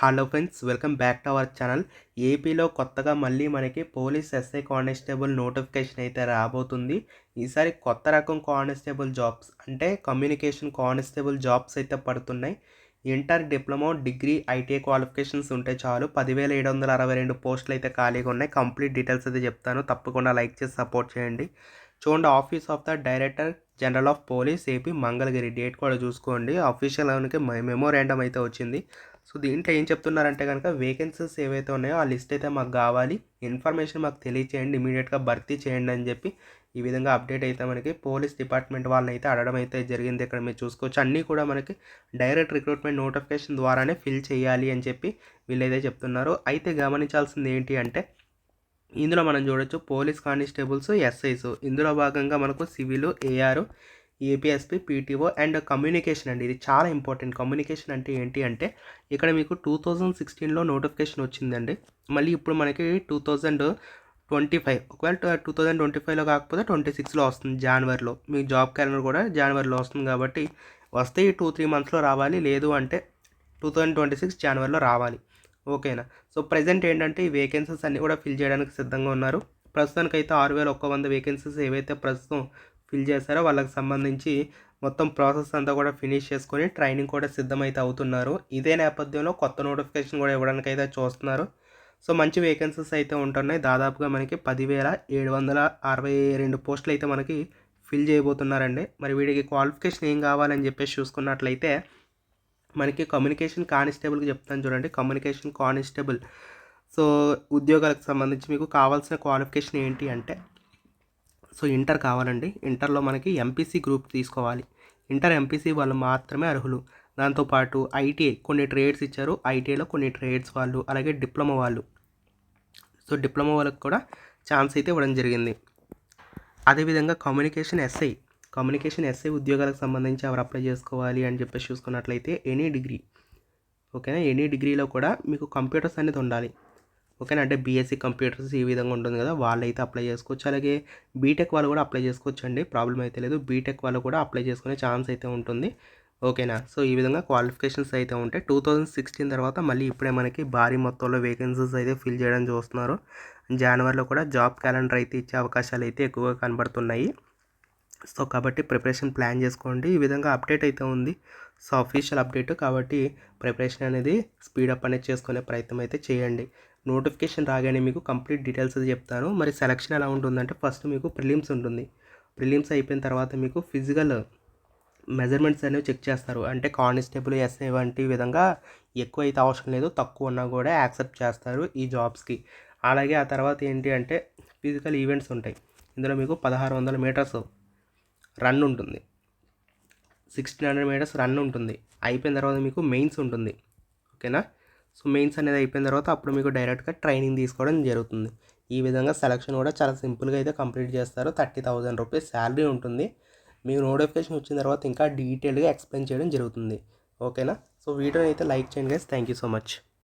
Hello friends welcome back to our channel ఏపీలో కొత్తగా మళ్ళీ మనకి పోలీస్ ఎస్ఐ కానిస్టేబుల్ నోటిఫికేషన్ అయితే రాబోతుంది. ఈసారి కొత్త రకం కానిస్టేబుల్ జాబ్స్ అంటే కమ్యూనికేషన్ కానిస్టేబుల్ జాబ్స్ అయితే పడుతున్నాయి. Inter diploma degree ITI qualifications ఉంటే చాలు. పదివేల ఏడు వందల అరవై రెండు పోస్టులు అయితే ఖాళీగా ఉన్నాయి. కంప్లీట్ డీటెయిల్స్ అయితే చెప్తాను. తప్పకుండా లైక్ చేసి సపోర్ట్ చేయండి. చూడండి office of the director general of police AP Mangalagiri date కూడా చూసుకోండి. అఫీషియల్ అవనికి మెమోరాండం అయితే వచ్చింది. సో దీంట్లో ఏం చెప్తున్నారంటే కనుక వేకెన్సీస్ ఏవైతే ఉన్నాయో ఆ లిస్ట్ అయితే మాకు కావాలి. ఇన్ఫర్మేషన్ మాకు తెలియచేయండి ఇమీడియట్గా భర్తీ చేయండి అని చెప్పి ఈ విధంగా అప్డేట్ అయితే మనకి పోలీస్ డిపార్ట్మెంట్ వాళ్ళని అయితే అడగడం అయితే జరిగింది. ఇక్కడ మీరు చూసుకోవచ్చు. అన్నీ కూడా మనకి డైరెక్ట్ రిక్రూట్మెంట్ నోటిఫికేషన్ ద్వారానే ఫిల్ చేయాలి అని చెప్పి వీళ్ళైతే చెప్తున్నారు. అయితే గమనించాల్సింది ఏంటి అంటే ఇందులో మనం చూడొచ్చు పోలీస్ కానిస్టేబుల్స్ ఎస్ఐస్. ఇందులో భాగంగా మనకు civil AR APSP PTO and communication అండి. ఇది చాలా ఇంపార్టెంట్. కమ్యూనికేషన్ అంటే ఏంటి అంటే ఇక్కడ మీకు టూ థౌజండ్ సిక్స్టీన్లో నోటిఫికేషన్ వచ్చిందండి. మళ్ళీ ఇప్పుడు మనకి టూ థౌజండ్ ట్వంటీ ఫైవ్ ఒకవేళ టూ థౌజండ్ ట్వంటీ ఫైవ్లో కాకపోతే ట్వంటీ సిక్స్లో వస్తుంది జనవరిలో మీ జాబ్ క్యాలెండర్ కూడా జనవరిలో వస్తుంది కాబట్టి వస్తే ఈ టూ త్రీ మంత్స్లో రావాలి. లేదు అంటే టూ థౌజండ్ ట్వంటీ సిక్స్ జనవరిలో రావాలి. ఓకేనా? సో ప్రజెంట్ ఏంటంటే ఈ వేకెన్సీస్ అన్నీ కూడా ఫిల్ చేయడానికి సిద్ధంగా ఉన్నారు. ప్రస్తుతానికి అయితే ఆరు వేల ఒక్క వంద వేకెన్సీస్ ఏవైతే ప్రస్తుతం ఫిల్ చేశారో వాళ్ళకి సంబంధించి మొత్తం ప్రాసెస్ అంతా కూడా ఫినిష్ చేసుకొని ట్రైనింగ్ కూడా సిద్ధమైతే అవుతున్నారు. ఇదే నేపథ్యంలో కొత్త నోటిఫికేషన్ కూడా ఇవ్వడానికి అయితే చూస్తున్నారు. సో మంచి వేకెన్సీస్ అయితే ఉంటున్నాయి. దాదాపుగా మనకి పదివేల ఏడు వందల అరవై రెండు పోస్టులు అయితే మనకి ఫిల్ చేయబోతున్నారండి. మరి వీడికి క్వాలిఫికేషన్ ఏం కావాలని చెప్పేసి చూసుకున్నట్లయితే మనకి కమ్యూనికేషన్ కానిస్టేబుల్కి చెప్తాను చూడండి. Communication constable. సో ఉద్యోగాలకు సంబంధించి మీకు కావాల్సిన క్వాలిఫికేషన్ ఏంటి అంటే సో ఇంటర్ కావాలండి. ఇంటర్లో మనకి ఎంపీసీ గ్రూప్ తీసుకోవాలి. ఇంటర్ ఎంపీసీ వాళ్ళు మాత్రమే అర్హులు. దాంతోపాటు ఐటీఐ కొన్ని ట్రేడ్స్ ఇచ్చారు. ఐటీఐలో కొన్ని ట్రేడ్స్ వాళ్ళు అలాగే డిప్లొమా వాళ్ళు. సో డిప్లొమా వాళ్ళకి కూడా ఛాన్స్ అయితే ఇవ్వడం జరిగింది. అదేవిధంగా కమ్యూనికేషన్ ఎస్ఐ. కమ్యూనికేషన్ ఎస్ఐ ఉద్యోగాలకు సంబంధించి ఎవరు అప్లై చేసుకోవాలి అని చెప్పేసి చూసుకున్నట్లయితే ఎనీ డిగ్రీ. ఓకేనా? ఎనీ డిగ్రీలో కూడా మీకు కంప్యూటర్స్ అనేది ఉండాలి. ఓకేనా? అంటే బీఎస్సీ కంప్యూటర్స్ ఈ విధంగా ఉంటుంది కదా వాళ్ళు అయితే అప్లై చేసుకోవచ్చు. అలాగే బీటెక్ వాళ్ళు కూడా అప్లై చేసుకోవచ్చు అండి ప్రాబ్లం అయితే లేదు. బీటెక్ వాళ్ళు కూడా అప్లై చేసుకునే ఛాన్స్ అయితే ఉంటుంది ఓకేనా? సో ఈ విధంగా క్వాలిఫికేషన్స్ అయితే ఉంటాయి. టూ థౌజండ్ సిక్స్టీన్ తర్వాత మళ్ళీ ఇప్పుడే మనకి భారీ మొత్తంలో వేకెన్సీస్ అయితే ఫిల్ చేయడం చూస్తున్నారు. జనవరిలో కూడా జాబ్ క్యాలెండర్ అయితే ఇచ్చే అవకాశాలు అయితే ఎక్కువగా కనబడుతున్నాయి. సో కాబట్టి ప్రిపరేషన్ ప్లాన్ చేసుకోండి. ఈ విధంగా అప్డేట్ అయితే ఉంది. సో అఫీషియల్ అప్డేట్ కాబట్టి ప్రిపరేషన్ అనేది స్పీడప్ అనేది చేసుకునే ప్రయత్నం అయితే చేయండి. నోటిఫికేషన్ రాగానే మీకు కంప్లీట్ డీటెయిల్స్ చెప్తాను. మరి సెలక్షన్ ఎలా ఉంటుందంటే ఫస్ట్ మీకు ప్రిలిమ్స్ ఉంటుంది. ప్రిలిమ్స్ అయిపోయిన తర్వాత మీకు ఫిజికల్ మెజర్మెంట్స్ అనేవి చెక్ చేస్తారు. అంటే కానిస్టేబుల్ ఎస్ఐ వంటి విధంగా ఎక్కువ అయితే అవసరం లేదు. తక్కువ ఉన్నా కూడా యాక్సెప్ట్ చేస్తారు ఈ జాబ్స్కి. అలాగే ఆ తర్వాత ఏంటి అంటే ఫిజికల్ ఈవెంట్స్ ఉంటాయి. ఇందులో మీకు పదహారు వందల మీటర్స్ రన్ ఉంటుంది. సిక్స్టీన్ హండ్రెడ్ మీటర్స్ రన్ ఉంటుంది. అయిపోయిన తర్వాత మీకు మెయిన్స్ ఉంటుంది. ఓకేనా? సో మెయిన్స్ అనేది అయిపోయిన తర్వాత అప్పుడు మీకు డైరెక్ట్గా ట్రైనింగ్ తీసుకోవడం జరుగుతుంది. ఈ విధంగా సెలక్షన్ కూడా చాలా సింపుల్గా అయితే కంప్లీట్ చేస్తారు. థర్టీ థౌజండ్ రూపీస్ శాలరీ ఉంటుంది. మీకు నోటిఫికేషన్ వచ్చిన తర్వాత ఇంకా డీటెయిల్గా ఎక్స్ప్లెయిన్ చేయడం జరుగుతుంది. ఓకేనా? సో వీడియోని అయితే లైక్ చేయండి guys thank you so much.